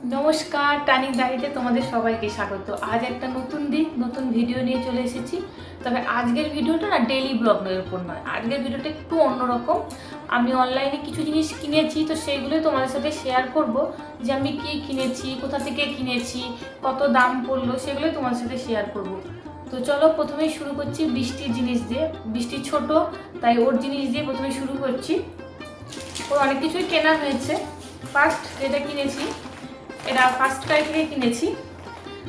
নমস্কার টানিক ডায়েরিতে তোমাদের সবাইকে স্বাগত। আজ একটা নতুন দিন, নতুন ভিডিও নিয়ে চলে এসেছি। তবে আজকের ভিডিওটা না ডেইলি ব্লগের উপর নয়। আজকের ভিডিওটা একটু অন্যরকম। আমি অনলাইনে কিছু জিনিস কিনেছি, তো সেইগুলোই তোমাদের সাথে শেয়ার করব। যে আমি কী কিনেছি, কোথা থেকে কিনেছি, কত দাম পড়ল সেগুলোই তোমাদের সাথে শেয়ার করব। তো চলো প্রথমেই শুরু করছি বৃষ্টির জিনিস দিয়ে। বৃষ্টি ছোট, তাই ওর জিনিস দিয়ে প্রথমে শুরু করছি। ওর অনেক কিছুই কেনা হয়েছে। ফার্স্ট যেটা কিনেছি। এটা ফার্স্ট ক্রাই থেকে কিনেছি।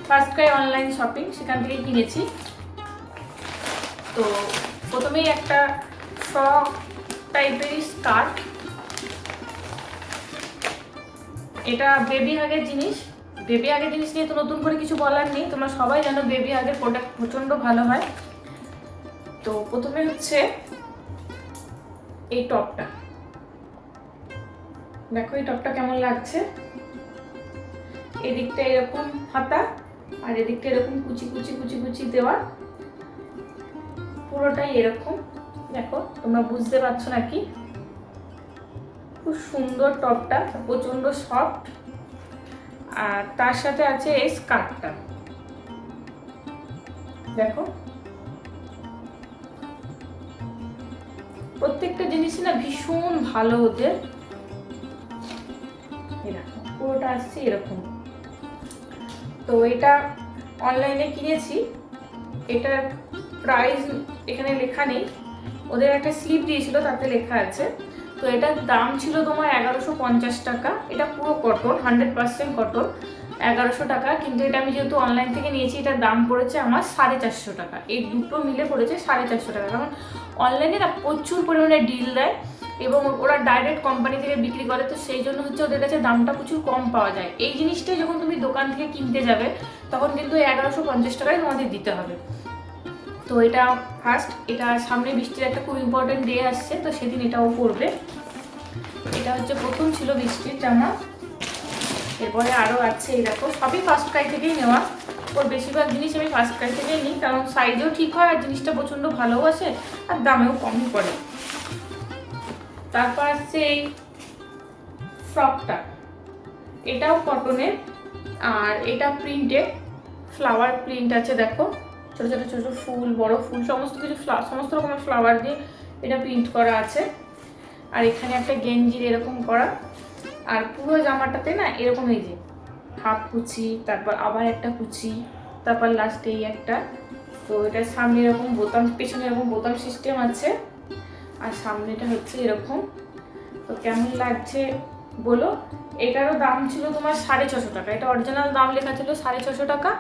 ফার্স্ট ক্রাই অনলাইন শপিং সেখান থেকে কিনেছি। তো প্রথমেই একটা ফ্রক টাইপের স্কার্ট এটা বেবি হাগের জিনিস। বেবি আগের জিনিস নিয়ে তো নতুন করে কিছু বলার নেই। তোমরা সবাই জানো বেবি আগের প্রোডাক্ট প্রচণ্ড ভালো হয়। তো প্রথমে হচ্ছে এই টপটা। দেখো এই টপটা কেমন লাগছে? এদিকটা এরকম হাতা আর এদিকটা এরকম কুচি কুচি কুচি কুচি দেওয়া। পুরোটাই এরকম। দেখো, তোমরা বুঝতে পারছ নাকি? খুব সুন্দর টপটা প্রচণ্ড সফট। আর তার সাথে আছে এই স্কার্টটা। দেখো। প্রত্যেকটা জিনিসই না ভীষণ ভালো ওদের। এরকম পুরোটা আসছে এরকম। তো এটা অনলাইনে কিনেছি। এটার প্রাইস এখানে লেখা নেই। ওদের একটা স্লিপ দিয়েছিল, তাতে লেখা আছে। তো এটার দাম ছিল তোমার এগারোশো পঞ্চাশ টাকা। এটা পুরো কটন হান্ড্রেড পার্সেন্ট কটন এগারোশো টাকা। কিন্তু এটা আমি যেহেতু অনলাইন থেকে নিয়েছি, এটার দাম পড়েছে আমার সাড়ে চারশো টাকা। এই দুটো মিলে পড়েছে সাড়ে চারশো টাকা। কারণ অনলাইনে না প্রচুর পরিমাণে ডিল দেয়। এবং ওরা ডাইরেক্ট কোম্পানি থেকে বিক্রি করে, তো সেই জন্য হচ্ছে ওদের কাছে দামটা প্রচুর কম পাওয়া যায়। এই জিনিসটাই যখন তুমি দোকান থেকে কিনতে যাবে, তখন কিন্তু এগারোশো পঞ্চাশ টাকায় তোমাদের দিতে হবে। তো এটা ফার্স্ট এটা সামনে বৃষ্টির একটা খুব ইম্পর্টেন্ট ডে আসছে, তো সেদিন এটাও পড়বে। এটা হচ্ছে প্রথম ছিল বৃষ্টির জামা এরপরে আরও আছে দেখো, সবই ফার্স্ট ক্রাই থেকেই নেওয়া। ওর বেশিরভাগ জিনিস আমি ফার্স্ট ক্রাই থেকেই নিই, কারণ সাইজেও ঠিক হয় আর জিনিসটা প্রচণ্ড ভালোও আসে, আর দামেও কমই পড়ে। তারপর আসছে এই ফ্রকটা এটাও কটনের আর এটা প্রিন্টেড ফ্লাওয়ার প্রিন্ট আছে, দেখো। ছোটো ছোটো ছোটো ফুল, বড় ফুল, সমস্ত কিছু সমস্ত রকমের ফ্লাওয়ার দিয়ে এটা প্রিন্ট করা আছে। আর এখানে একটা গেঞ্জির এরকম করা। আর পুরো জামাটাতে না এরকম এই যে হাফ কুচি, তারপর আবার একটা কুচি, তারপর লাস্টে এই একটা। তো এটার সামনে এরকম বোতাম, পেছনে এরকম বোতাম সিস্টেম আছে। আর সামনেটা হচ্ছে এরকম। তো কেমন লাগছে বলো? এটারও দাম ছিল তোমার সাড়ে ছশো টাকা। এটা অরিজিনাল দাম লেখা ছিল সাড়ে ছশো টাকা।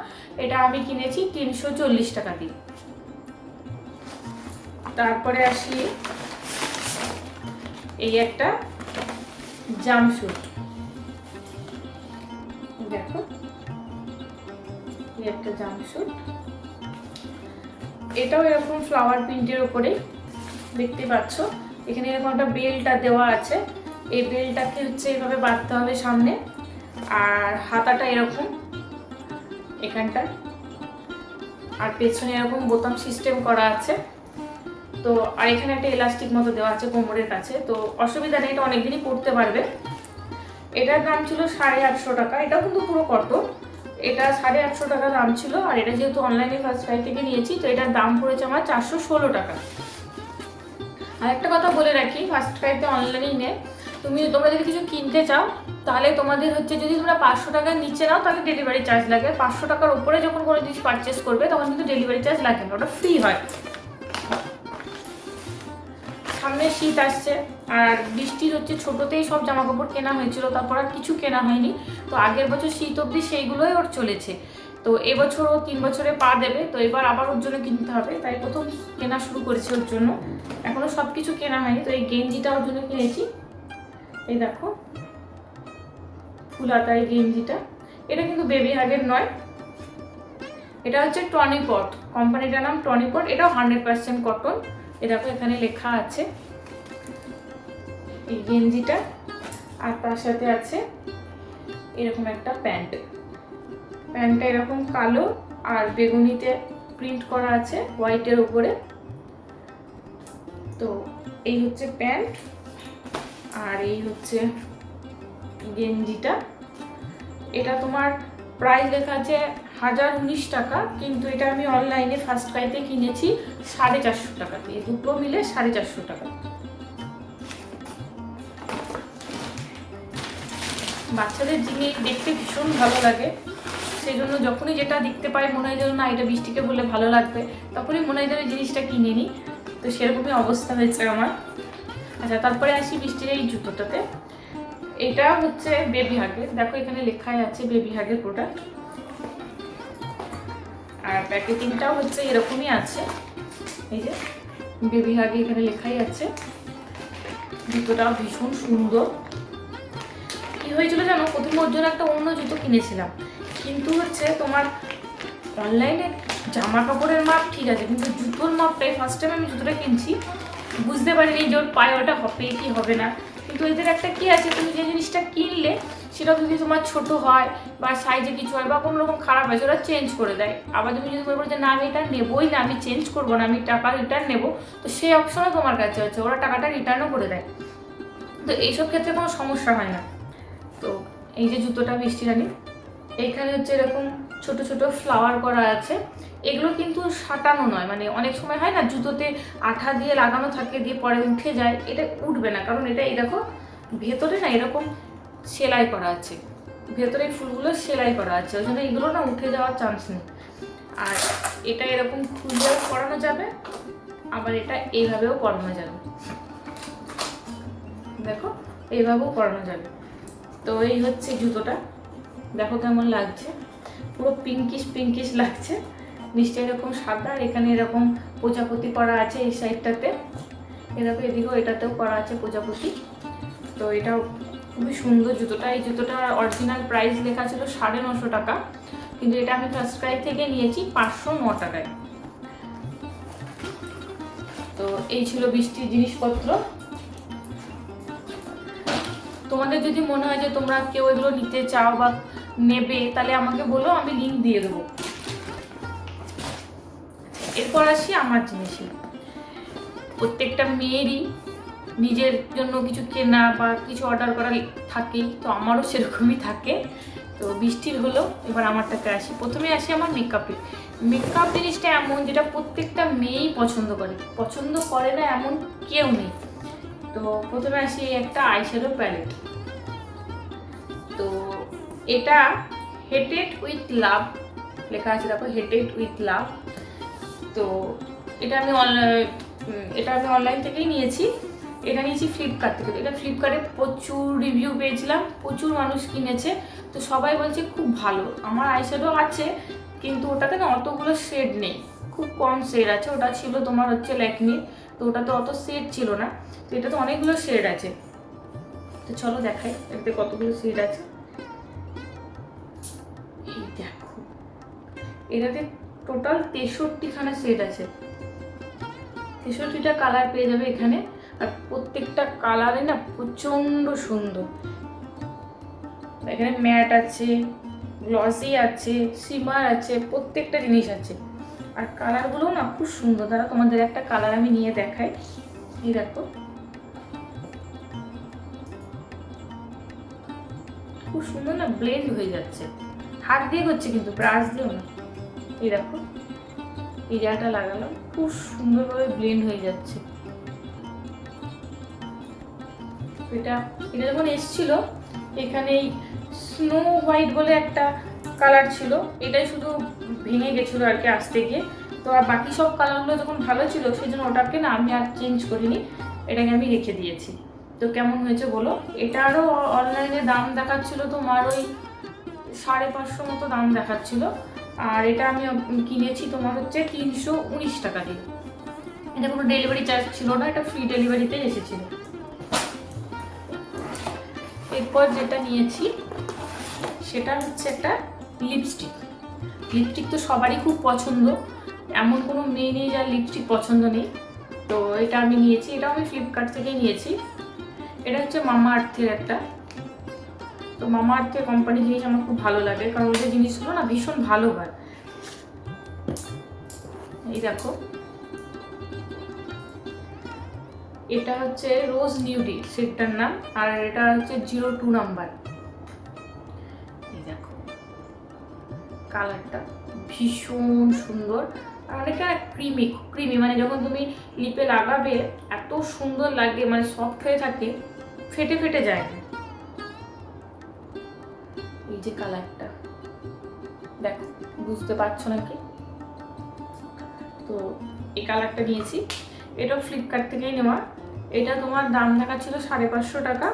এটা আমি কিনেছি তিনশো চল্লিশ টাকা দিয়ে। তারপরে আসি এই একটা জামশুট দেখো, এই একটা জামশুট এটাও এরকম ফ্লাওয়ার প্রিন্টের ওপরে দেখতে পাচ্ছ। এখানে এরকম একটা বেলটা দেওয়া আছে। এই বেলটাকে হচ্ছে এইভাবে বাঁধতে হবে সামনে। আর হাতাটা এরকম এখানটা আর পেছনে এরকম বোতাম সিস্টেম করা আছে। তো, আর এখানে একটা এলাস্টিক মতো দেওয়া আছে কোমরের কাছে। তো, অসুবিধা নেই, এটা অনেকদিনই পড়তে পারবে। এটার দাম ছিল সাড়ে আটশো টাকা। এটাও কিন্তু পুরো কত এটা সাড়ে আটশো টাকা দাম ছিল। আর এটা যেহেতু অনলাইনে ফার্স্ট ক্রাই থেকে নিয়েছি, তো এটার দাম পড়েছে আমার চারশো ষোলো টাকা। আর একটা কথা বলে রাখি ফার্স্ট ক্রাইতে অনলাইনে তুমি তোমরা যদি কিছু কিনতে চাও, তাহলে তোমাদের হচ্ছে যদি তোমরা পাঁচশো টাকার নিচে নাও, তাহলে ডেলিভারি চার্জ লাগে। পাঁচশো টাকার উপরে যখন কোনো জিনিস পারচেস করবে, তখন কিন্তু ডেলিভারি চার্জ লাগে না, ওটা ফ্রি হয়। সামনে শীত আসছে, আর বৃষ্টির হচ্ছে ছোটোতেই সব জামা কাপড় কেনা হয়েছিল, তারপর আর কিছু কেনা হয়নি। তো আগের বছর শীত অবধি সেইগুলোই ওর চলেছে। তো এবছর ও তিন বছরে পা দেবে, তো এবার আবার ওর জন্য কিনতে হবে। তাই প্রথম কেনা শুরু করেছি ওর জন্য। এখনও সব কিছু কেনা হয়নি, তো এই গেঞ্জিটা ওর জন্য কিনেছি। এই দেখো, ফুলাতা এই গেঞ্জিটা। এটা কিন্তু বেবি হাগের নয়। এটা হচ্ছে টনিপট, কোম্পানিটার নাম টনিপট। এটাও হান্ড্রেড পার্সেন্ট কটন। এ দেখো, এখানে লেখা আছে এই গেঞ্জিটা। আর তার সাথে আছে এরকম একটা প্যান্ট। প্যান্টটা এরকম কালো আর বেগুনিতে প্রিন্ট করা আছে হোয়াইটের উপরে। তো এই হচ্ছে প্যান্ট আর এই হচ্ছে গেঞ্জিটা। এটা তোমার প্রাইস লেখা আছে হাজার উনিশ টাকা, কিন্তু এটা আমি অনলাইনে ফার্স্ট ক্রাইতে কিনেছি সাড়ে চারশো টাকা দিয়ে। দুটো মিলে সাড়ে চারশো টাকা। বাচ্চাদের জিনিস দেখতে ভীষণ ভালো লাগে। সেই জন্য যখনই যেটা দেখতে পাই মনে হয় যেন না, এটা বৃষ্টিকে বলে ভালো লাগবে, তখনই মনে হয় যেন জিনিসটা কিনে নিই। তো সেরকমই অবস্থা হয়েছে আমার। আচ্ছা তারপরে আসি বৃষ্টির এই জুতোটাতে। এটা হচ্ছে বেবি হাগের। দেখো এখানে লেখাই আছে বেবি হাগের প্রোডাক্ট আর প্যাকেটিংটাও হচ্ছে এরকমই আছে। এই যে, বেবি হাগে এখানে লেখাই আছে। জুতোটাও ভীষণ সুন্দর। কি হয়েছিল জানো? প্রথমে ওর জন্য একটা অন্য জুতো কিনেছিলাম। কিন্তু হচ্ছে তোমার অনলাইনে জামা কাপড়ের মাপ ঠিক আছে, কিন্তু জুতোর মাপটাই ফার্স্ট টাইম আমি জুতোটা কিনছি, বুঝতে পারিনি যে ওর পায়ে ওটা হবে কি হবে না। কিন্তু এদের একটা কি আছে, তুমি যে জিনিসটা কিনলে সেটা যদি তোমার ছোট হয় বা সাইজে কিছু হয় বা কোনো রকম খারাপ হয় ওরা চেঞ্জ করে দেয়। আবার তুমি যদি করো যে না, আমি এটা নেবোই না, আমি চেঞ্জ করব না, আমি টাকা রিটার্ন নেব, তো সেই অপশনও তোমার কাছে হচ্ছে ওরা টাকাটা রিটার্নও করে দেয়। তো এইসব ক্ষেত্রে কোনো সমস্যা হয় না। তো এই যে জুতোটা বৃষ্টি রানী এইখানে হচ্ছে এরকম ছোট ছোট ফ্লাওয়ার করা আছে। এগুলো কিন্তু সাটানো নয় মানে অনেক সময় হয় না, জুতোতে আঠা দিয়ে লাগানো থাকে, দিয়ে পরে উঠে যায়, এটা উঠবে না। কারণ এটা, এই দেখো, ভেতরে না এরকম সেলাই করা আছে। ভেতরে ফুলগুলো সেলাই করা আছে, ওই জন্য এগুলো না উঠে যাওয়ার চান্স নেই। আর এটা এরকম খুলেও করানো যাবে, আবার এটা এইভাবেও করানো যাবে। দেখো, এইভাবেও করানো যাবে। তো এই হচ্ছে জুতোটা। দেখো কেমন লাগছে। পুরো পিঙ্কিশ পিঙ্কিশ লাগছে। নিচটা এরকম সাদা, আর এখানে এরকম প্রজাপতি করা আছে এই সাইডটাতে এরকম এদিকেও এটাতেও করা আছে প্রজাপতি। তো এটা খুবই সুন্দর জুতোটা। এই জুতোটার অরিজিনাল প্রাইস লেখা ছিল সাড়ে নশো টাকা। কিন্তু এটা আমি ক্রাই থেকে নিয়েছি পাঁচশো ন টাকায়। তো এই ছিল বৃষ্টির জিনিসপত্র। তোমাদের যদি মনে হয় যে তোমরা কেউ এগুলো নিতে চাও বা নেবে, তাহলে আমাকে বলো, আমি লিঙ্ক দিয়ে দেবো। এরপর আসি আমার জিনিসে। প্রত্যেকটা মেয়েরই নিজের জন্য কিছু কেনা বা কিছু অর্ডার করা থাকেই, তো আমারও সেরকমই থাকে। তো বৃষ্টির হলো, এবার আমারটাতে আসি। প্রথমে আসি আমার মেকআপে মেকআপ জিনিসটা এমন, যেটা প্রত্যেকটা মেয়েই পছন্দ করে। পছন্দ করে না এমন কেউ নেই। তো প্রথমে আসি একটা আইশ্যাডো প্যালেট তো এটা হেটেড উইথ লাভ লেখা আছে দেখো হেটেড উইথ লাভ তো এটা আমি অনলাইন এটা আমি অনলাইন থেকেই নিয়েছি। এটা নিয়েছি ফ্লিপকার্ট থেকে। এটা ফ্লিপকার্টে প্রচুর রিভিউ পেয়েছিলাম, প্রচুর মানুষ কিনেছে। তো সবাই বলছে খুব ভালো। আমার আইশ্যাডো আছে, কিন্তু ওটাতে না অতগুলো শেড নেই। খুব কম শেড আছে। ওটা ছিল তোমার হচ্ছে ল্যাকমি তো ওটাতে অত শেড ছিল না। তো এটাতে অনেকগুলো শেড আছে। তো চলো দেখাই, এটাতে কতগুলো শেড আছে। এটাতে টোটাল তেষট্টিখানা সেট আছে। তেষট্টিটা কালার পেয়ে যাবে এখানে। আর প্রত্যেকটা কালারে না প্রচণ্ড সুন্দর। এখানে ম্যাট আছে গ্লসি আছে সিমার আছে, প্রত্যেকটা জিনিস আছে। আর কালারগুলো না খুব সুন্দর। তারা তোমাদের একটা কালার আমি নিয়ে দেখাই। এই দেখো। খুব সুন্দর না ব্লেন্ড হয়ে যাচ্ছে। হাত দিয়ে হচ্ছে কিন্তু ব্রাশ দিয়েও না। এই দেখো, এই জায়গাটা লাগালাম। খুব সুন্দরভাবে ব্লেন্ড হয়ে যাচ্ছে। এটা এটা যখন এসছিল, এখানে এই স্নো হোয়াইট বলে একটা কালার ছিল। এটাই শুধু ভেঙে গেছিল আর কি আসতে গিয়ে। তো আর বাকি সব কালারগুলো যখন ভালো ছিল সেই জন্য ওটাকে না আমি আর চেঞ্জ করিনি। এটাকে আমি রেখে দিয়েছি। তো কেমন হয়েছে বলো? এটারও অনলাইনে দাম দেখাচ্ছিল তোমার ওই সাড়ে পাঁচশো মতো দাম দেখাচ্ছিল। আর এটা আমি কিনেছি তোমার হচ্ছে তিনশো উনিশ টাকা দিয়ে। এটা কোনো ডেলিভারি চার্জ ছিল না, এটা ফ্রি ডেলিভারিতে এসেছিল। এরপর যেটা নিয়েছি, সেটা হচ্ছে একটা লিপস্টিক লিপস্টিক তো সবারই খুব পছন্দ। এমন কোনো মেয়ে নেই যার লিপস্টিক পছন্দ নেই। তো এটা আমি নিয়েছি এটা আমি ফ্লিপকার্ট থেকে নিয়েছি। এটা হচ্ছে মামা আর্থের একটা। তো মামা আর্থের কোম্পানির জিনিস আমার খুব ভালো লাগে, কারণ ওদের জিনিসগুলো না ভীষণ ভালো হয়। এই দেখো। এটা হচ্ছে রোজ নিউডি সেটটার নাম, আর এটা হচ্ছে জিরো টু নাম্বার এই দেখো। কালারটা ভীষণ সুন্দর, আর অনেকটা ক্রিমি ক্রিমি মানে যখন তুমি লিপে লাগাবে, এত সুন্দর লাগে মানে সফট হয়ে থাকে, ফেটে ফেটে যায়। না যে কালারটা। দেখো, বুঝতে পারছ নাকি? তো এই কালারটা নিয়েছি। এটা ফ্লিপকার্ট থেকেই নেওয়া। এটা তোমার দাম দেখা ছিল সাড়ে পাঁচশো টাকা।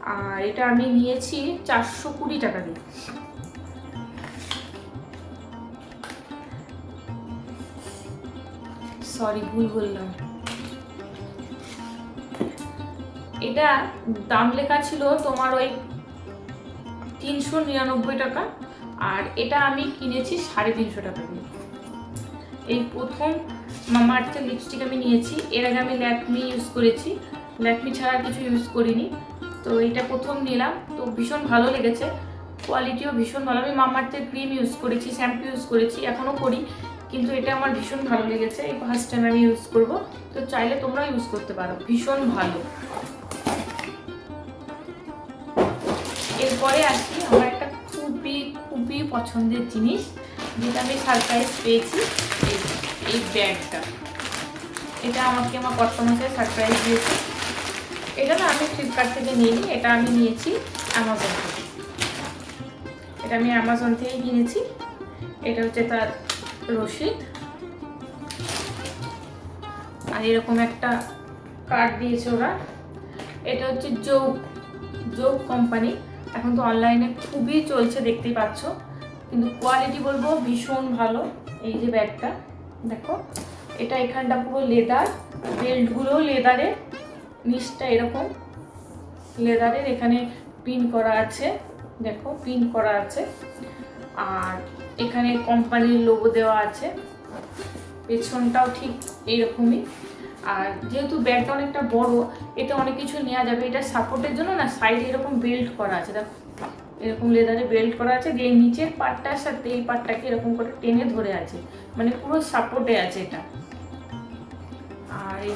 আর এটা আমি নিয়েছি চারশো কুড়ি টাকা দিয়ে। সরি ভুল বললাম। এটা দাম লেখা ছিল তোমার ওই তিনশো নিরানব্বই টাকা। আর এটা আমি কিনেছি সাড়ে তিনশো টাকা দিয়ে। এই প্রথম মামার্থের লিপস্টিক আমি নিয়েছি। এর আগে আমি ল্যাকমি ইউজ করেছি। ল্যাকমি ছাড়া কিছু ইউজ করিনি। তো এটা প্রথম নিলাম। তো ভীষণ ভালো লেগেছে। কোয়ালিটিও ভীষণ ভালো। আমি মামার্থের ক্রিম ইউজ করেছি শ্যাম্পু ইউজ করেছি, এখনও করি। কিন্তু এটা আমার ভীষণ ভালো লেগেছে। এই ফার্স্ট টাইম আমি ইউজ করব। তো চাইলে তোমরা ইউজ করতে পারো। ভীষণ ভালো। এরপরে আসি, আমার একটা খুবই খুবই পছন্দের জিনিস, যেটা আমি সারপ্রাইজ পেয়েছি, এই ব্যাগটা। এটা আমাকে আমার কর্তমাসে সারপ্রাইজ দিয়েছে। এটা না আমি ফ্লিপকার্ট থেকে নিইনি, এটা আমি নিয়েছি অ্যামাজন থেকে। এটা আমি অ্যামাজন থেকেই কিনেছি। এটা হচ্ছে তার রসিদ। আর এরকম একটা কার্ড দিয়েছে ওরা। এটা হচ্ছে যোগ যোগ কোম্পানি এখন তো অনলাইনে খুবই চলছে, দেখতেই পাচ্ছ। কিন্তু কোয়ালিটি বলব ভীষণ ভালো এই যে ব্যাগটা। দেখো, এটা এখানটা পুরো লেদার বেল্টগুলোও লেদারের নিচটা এরকম লেদারের এখানে পিন করা আছে। দেখো পিন করা আছে। আর এখানে কোম্পানির লোগো দেওয়া আছে। পেছনটাও ঠিক এইরকমই আর যেহেতু ব্যাগটা অনেকটা বড় এতে অনেক কিছু নেওয়া যাবে। এটা সাপোর্টের জন্য না সাইডে এরকম বেল্ট করা আছে। দেখো, এরকম লেদারে বেল্ট করা আছে যে নিচের পার্টটার সাথে এই পার্টটাকে এরকম করে টেনে ধরে আছে। মানে পুরো সাপোর্টে আছে এটা। আর এই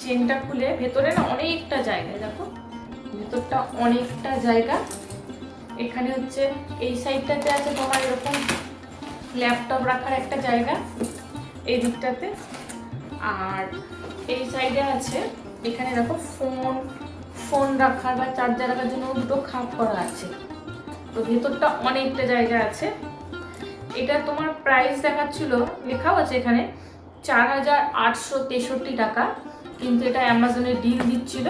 চেনটা খুলে ভেতরে না অনেকটা জায়গা, দেখো। ভেতরটা অনেকটা জায়গা। এখানে হচ্ছে এই সাইডটাতে আছে তোমার এরকম ল্যাপটপ রাখার একটা জায়গা। এই দিকটাতে। আর এই সাইডে আছে। এখানে দেখো ফোন ফোন রাখার বা চার্জার রাখার জন্য দুটো খাপ করা আছে। তো ভেতরটা অনেকটা জায়গা আছে। এটা তোমার প্রাইস দেখাচ্ছিল, লেখাও আছে এখানে, চার হাজার আটশো তেষট্টি টাকা। কিন্তু এটা অ্যামাজনে ডিল দিচ্ছিল।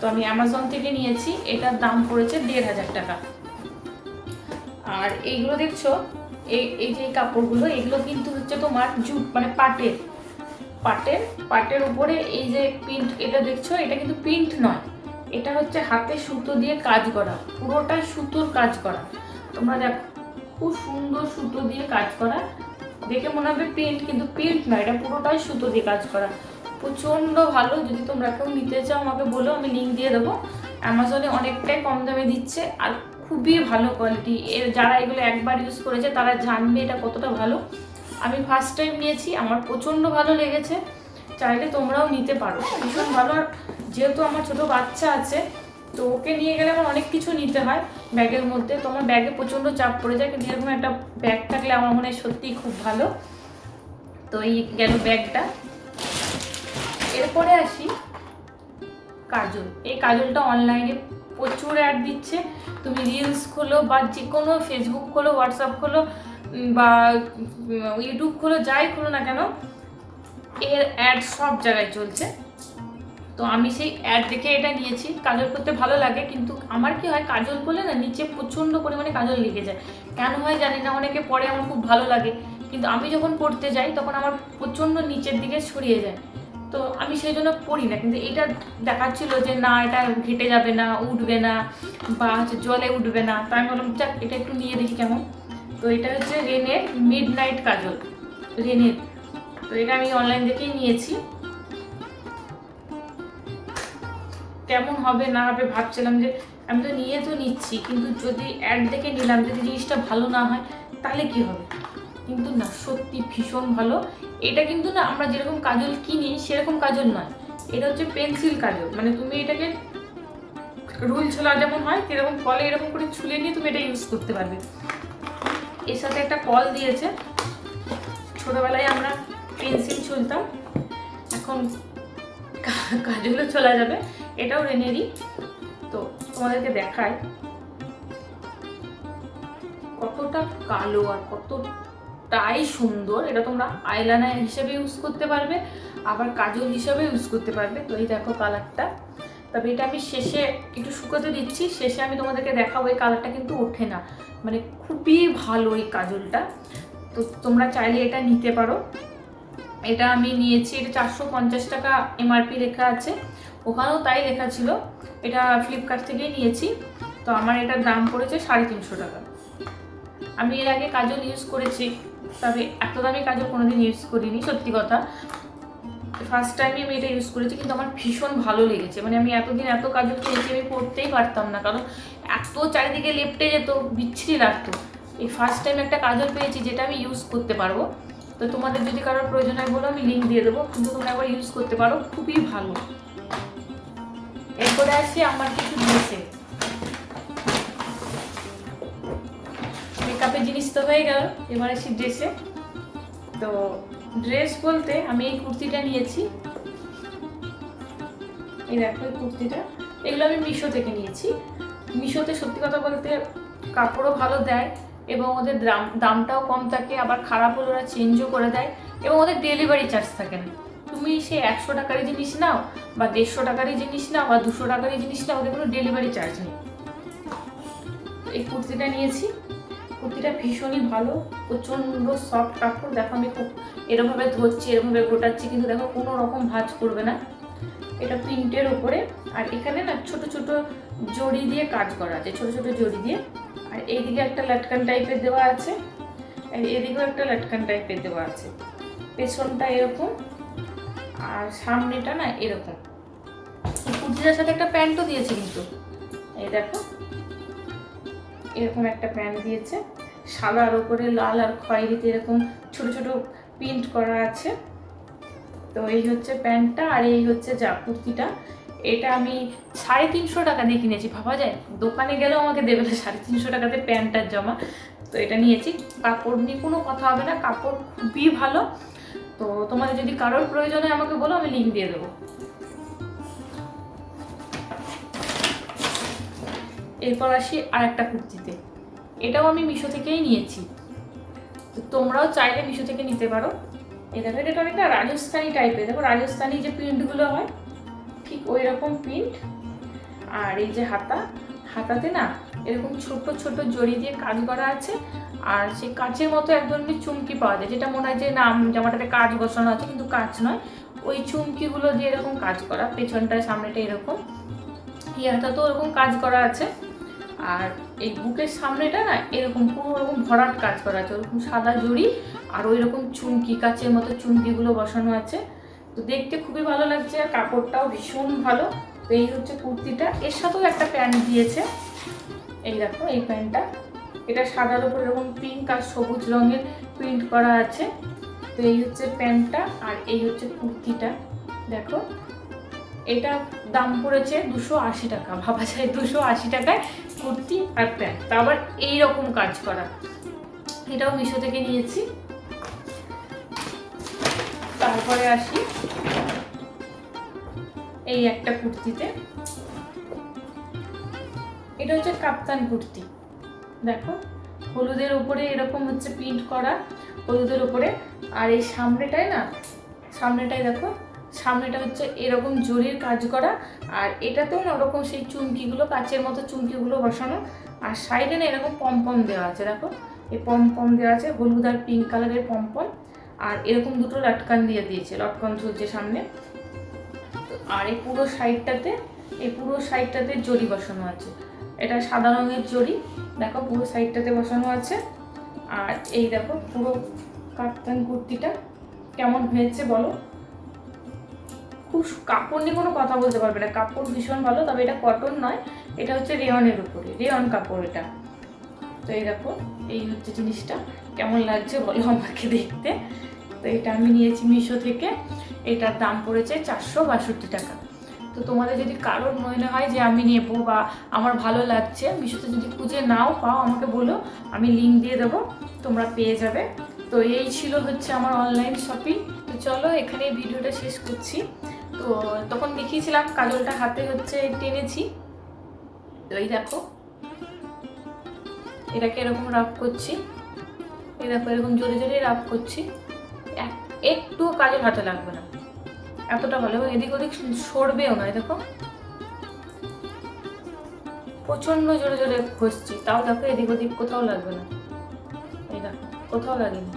তো আমি অ্যামাজন থেকে নিয়েছি, এটার দাম পড়েছে দেড় হাজার টাকা। আর এইগুলো দেখছ, এই এই যে কাপড়গুলো, এগুলো কিন্তু হচ্ছে তোমার জুট মানে পাটের। পাটের পাটের উপরে এই যে প্রিন্ট এটা দেখছ? এটা কিন্তু প্রিন্ট নয়। এটা হচ্ছে হাতে সুতো দিয়ে কাজ করা। পুরোটাই সুতোর কাজ করা। তোমরা দেখো, খুব সুন্দর সুতো দিয়ে কাজ করা। দেখে মনে হবে প্রিন্ট কিন্তু প্রিন্ট নয়, এটা পুরোটাই সুতো দিয়ে কাজ করা। প্রচণ্ড ভালো, যদি তোমরা কেউ নিতে চাও আমাকে বলো, আমি লিঙ্ক দিয়ে দেবো। অ্যামাজনে অনেকটাই কম দামে দিচ্ছে, আর খুবই ভালো কোয়ালিটি এর যারা এগুলো একবার ইউজ করেছে, তারা জানবে এটা কতটা ভালো। আমি ফার্স্ট টাইম নিয়েছি, আমার প্রচণ্ড ভালো লেগেছে। চাইলে তোমরাও নিতে পারো। ভীষণ ভালো, আর যেহেতু আমার ছোট বাচ্চা আছে, তো ওকে নিয়ে গেলে আমার অনেক কিছু নিতে হয় ব্যাগের মধ্যে। তো আমার ব্যাগে প্রচণ্ড চাপ পড়ে যায়, কিন্তু এরকম একটা ব্যাগ থাকলে আমার মনে হয় সত্যিই খুব ভালো। তো এই গেল ব্যাগটা। এরপরে আসি কাজল। এই কাজলটা অনলাইনে প্রচুর অ্যাড দিচ্ছে। তুমি রিলস খোলো বা যে কোনো ফেসবুক খোলো হোয়াটসঅ্যাপ খোলো বা ইউটিউব খোলো, যাই খোলো না কেন, এর অ্যাড সব জায়গায় চলছে। তো আমি সেই অ্যাড দেখে এটা নিয়েছি। কাজল করতে ভালো লাগে, কিন্তু আমার কি হয়, কাজল করলে না, নিচে প্রচণ্ড পরিমাণে কাজল লেগে যায়। কেন হয় জানি না, অনেকে পরে আমার খুব ভালো লাগে। কিন্তু আমি যখন পড়তে যাই, তখন আমার প্রচণ্ড নিচের দিকে ছড়িয়ে যায়। তো আমি সেই জন্য পড়ি না, কিন্তু এটা দেখাচ্ছিল যে, না, এটা ঘেটে যাবে না, উঠবে না, বা হচ্ছে জলে উঠবে না। তাই আমি বললাম যাক, এটা একটু নিয়ে দেখি কেমন। তো এটা হচ্ছে রেনের মিড নাইট কাজল, রেনের। তো এটা আমি অনলাইন দেখেই নিয়েছি। কেমন হবে না হবে ভাবছিলাম যে, আমি তো নিয়ে তো নিচ্ছি, কিন্তু যদি অ্যাড দেখে নিলাম, যদি জিনিসটা ভালো না হয়, তাহলে কি হবে? কিন্তু না, সত্যি ভীষণ ভালো। এটা কিন্তু না, আমরা যেরকম কাজল কিনি, সেরকম কাজল নয়। এটা হচ্ছে পেন্সিল কাজল। মানে তুমি এটাকে রুল ছোলা যেমন হয়, সেরকম ফলে এরকম করে ছুলে নিয়ে তুমি এটা ইউজ করতে পারবে। এর সাথে একটা কল দিয়েছে। ছোটোবেলায় আমরা পেন্সিল ছুলতাম। এখন কাজগুলো চলে যাবে। এটাও রেনেরই। তো তোমাদেরকে দেখায় কতটা কালো আর কতটাই সুন্দর। এটা তোমরা আইলাইনার হিসেবে ইউজ করতে পারবে, আবার কাজল হিসেবে ইউজ করতে পারবে। তো এই দেখো কালারটা তবে এটা আমি শেষে একটু শুকোতে দিচ্ছি। শেষে আমি তোমাদেরকে দেখাবো, এই কালারটা কিন্তু ওঠে না। মানে খুবই ভালো এই কাজলটা। তো তোমরা চাইলে এটা নিতে পারো। এটা আমি নিয়েছি, এটা চারশো পঞ্চাশ টাকা এমআরপি লেখা আছে। ওখানেও তাই লেখা ছিল। এটা ফ্লিপকার্ট থেকেই নিয়েছি। তো আমার এটার দাম পড়েছে সাড়ে তিনশো টাকা। আমি এর আগে কাজল ইউজ করেছি, তবে এত দামি কাজল কোনোদিন ইউজ করিনি, সত্যি কথা। ফার্স্ট টাইমে আমি এটা ইউজ করেছি, কিন্তু আমার ভীষণ ভালো লেগেছে। মানে আমি এতদিন এত কাজল পেয়েছি আমি পড়তেই পারতাম না, কারণ এত চারিদিকে লেপটে যেত, বিচ্ছিরি লাগতো। এই ফার্স্ট টাইম একটা কাজল পেয়েছি, যেটা আমি ইউজ করতে পারব। তো তোমাদের যদি কারোর প্রয়োজন হয় বলো, আমি লিঙ্ক দিয়ে দেবো। কিন্তু তোমরা একবার ইউজ করতে পারো, খুবই ভালো। এরপরে আসি আমার কিছু ড্রেসে মেকআপের জিনিস তো হয়ে গেল, এবার আসি ড্রেসে তো ড্রেস বলতে আমি এই কুর্তিটা নিয়েছি। এই দেখো এই কুর্তিটা। এগুলো আমি মিশো থেকে নিয়েছি। মিশোতে সত্যি কথা বলতে কাপড়ও ভালো দেয় এবং ওদের দাম, দামটাও কম থাকে, আবার খারাপ হলে ওরা চেঞ্জও করে দেয় এবং ওদের ডেলিভারি চার্জ থাকে না। তুমি সে একশো টাকারই জিনিস নাও বা দেড়শো টাকারই জিনিস নাও বা দুশো টাকারই জিনিস নাও, ওদের কোনো ডেলিভারি চার্জ নেই। এই কুর্তিটা নিয়েছি। কুর্তিটা ভীষণই ভালো, প্রচণ্ড সফট কাপড়, দেখো আমি খুব এরমভাবে ধরছি, এরমভাবে গোটাচ্ছি, কিন্তু দেখো কোনো রকম ভাঁজ করবে না। এটা প্রিন্টের ওপরে আর এখানে না ছোট ছোট জড়ি দিয়ে কাজ করা আছে, ছোট ছোট জড়ি দিয়ে। আর এইদিকে একটা লাটকান টাইপের দেওয়া আছে, আর এদিকেও একটা লাটকান টাইপের দেওয়া আছে। পেছনটা এরকম, আর সামনেটা না এরকম। কুর্তিটার সাথে একটা প্যান্টও দিয়েছে কিন্তু। এই দেখো এরকম একটা প্যান্ট দিয়েছে। সাদার ওপরে লাল আর খয়েরিতে এরকম ছোট ছোট প্রিন্ট করা আছে। তো এই হচ্ছে প্যান্টটা আর এই হচ্ছে যা কুর্তিটা। এটা আমি সাড়ে তিনশো টাকা দিয়ে কিনেছি, ভাবা যায়? দোকানে গেলেও আমাকে দেবে না সাড়ে তিনশো টাকাতে প্যান্টটার জমা। তো এটা নিয়েছি। কাপড় নিয়ে কোনো কথা হবে না, কাপড় খুবই ভালো। তো তোমাদের যদি কারোর প্রয়োজন হয় আমাকে বলো, আমি লিঙ্ক দিয়ে দেবো। এরপর আসি আর একটা কুর্তিতে। এটাও আমি মিশো থেকেই নিয়েছি। তো তোমরাও চাইলে মিশো থেকে নিতে পারো। দেখো, এটা অনেকটা রাজস্থানি টাইপের দেখো, রাজস্থানি যে প্রিন্টগুলো হয়, ঠিক ওই রকম প্রিন্ট। আর এই যে হাতা, হাতাতে না এরকম ছোট ছোট জড়ি দিয়ে কাজ করা আছে। আর সেই কাঁচের মতো এক ধরনের চুমকি পাওয়া যায়, যেটা মনে হয় যে নাম জামাটাতে কাজ বসানো আছে, কিন্তু কাজ নয়। ওই চুমকিগুলো দিয়ে এরকম কাজ করা, পেছনটায় সামনেটা এরকম। এই হাতাতেও এরকম কাজ করা আছে। আর এই বুকের সামনেটা না এরকম পুরো ওরকম ভরাট কাজ করা আছে, ওরকম সাদা জড়ি আর ওই রকম চুমকি, কাচের মতো চুমকিগুলো বসানো আছে। তো দেখতে খুবই ভালো লাগছে আর কাপড়টাও ভীষণ ভালো। তো এই হচ্ছে কুর্তিটা। এর সাথেও একটা প্যান্ট দিয়েছে। এই দেখো, এই প্যান্টটা। এটা সাদার উপর এরকম পিঙ্ক আর সবুজ রঙের প্রিন্ট করা আছে। তো এই হচ্ছে প্যান্টটা আর এই হচ্ছে কুর্তিটা। দেখো, এটা দাম পড়েছে দুশো আশি টাকা। ভাবা যায় দুশো আশি টাকায় কুর্তি আর প্যান্ট। তা আবার এইরকম কাজ করা। এটাও মিশো থেকে নিয়েছি। তারপরে আসি এই একটা কুর্তিতে। এটা হচ্ছে কাপ্তান কুর্তি। দেখো, হলুদের উপরে এরকম হচ্ছে প্রিন্ট করা, হলুদের উপরে। আর এই সামনেটায় না, সামনেটায় দেখো সামনেটা হচ্ছে এরকম জরির কাজ করা, আর এটাতেও ওরকম সেই চুমকিগুলো, কাচের মতো চুমকিগুলো বসানো, আর সাইডে না এরকম পমপম দেওয়া আছে, দেখো। এই পমপম দেওয়া আছে, হলুদ আর পিঙ্ক কালারের পমপম, আর এরকম দুটো লটকান দিয়ে দিয়েছে, লটকান ঝুলছে সামনে। আর এই পুরো সাইডটাতে, এই পুরো সাইডটাতে জরি বসানো আছে। এটা সাদা রঙের জরি দেখো পুরো সাইডটাতে বসানো আছে। আর এই দেখো পুরো কাপ্তান কুর্তিটা কেমন হয়েছে বলো? খুব কাপড় নিয়ে কোনো কথা বলতে পারবে না। কাপড় ভীষণ ভালো, তবে এটা কটন নয়, এটা হচ্ছে রেয়নের উপরে রেয়ন কাপড় এটা। তো এই দেখো, এই হচ্ছে জিনিসটা। কেমন লাগছে বলো আমাকে দেখতে? তো এটা আমি নিয়েছি মিশো থেকে, এটার দাম পড়েছে চারশো বাষট্টি টাকা। তো তোমাদের যদি কারোর মনে হয় যে আমি নেব বা আমার ভালো লাগছে, মিশোতে যদি খুঁজে নাও, পাও, আমাকে বলো, আমি লিঙ্ক দিয়ে দেবো, তোমরা পেয়ে যাবে। তো এই ছিল হচ্ছে আমার অনলাইন শপিং তো চলো এখানে ভিডিওটা শেষ করছি। তো তখন দেখিয়েছিলাম কাজলটা হাতে হচ্ছে টেনেছি। তো এই দেখো। এটাকে এরকম রাফ করছি। এই দেখো, এরকম জোরে জোরে রাফ করছি। এক- একটুও কাজল হাতে লাগবে না। এতটা ভালো এবং এদিক ওদিক সরবেও না দেখো। প্রচণ্ড জোরে জোরে ঘষছি, তাও দেখো এদিক ওদিক কোথাও লাগবে না। এই দেখো, কোথাও লাগেনি।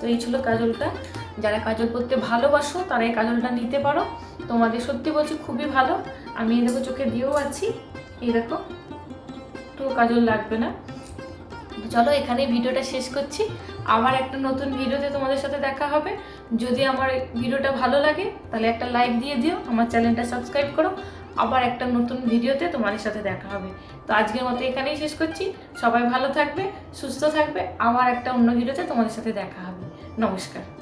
তো এই ছিল কাজলটা। যারা কাজল করতে ভালোবাসো তারা এই কাজলটা নিতে পারো। তোমাদের সত্যি বলছি খুবই ভালো। আমি দেখো চোখে দিয়েও আছি। এই দেখো একটু কাজল লাগবে না। চলো এখানে ভিডিওটা শেষ করছি। আবার একটা নতুন ভিডিওতে তোমাদের সাথে দেখা হবে। যদি আমার ভিডিওটা ভালো লাগে, তাহলে একটা লাইক দিয়ে দিও, আমার চ্যানেলটা সাবস্ক্রাইব করো। আবার একটা নতুন ভিডিওতে তোমাদের সাথে দেখা হবে। তো আজকের মতো এখানেই শেষ করছি। সবাই ভালো থাকবে, সুস্থ থাকবে। আবার একটা অন্য ভিডিওতে তোমাদের সাথে দেখা হবে। নমস্কার।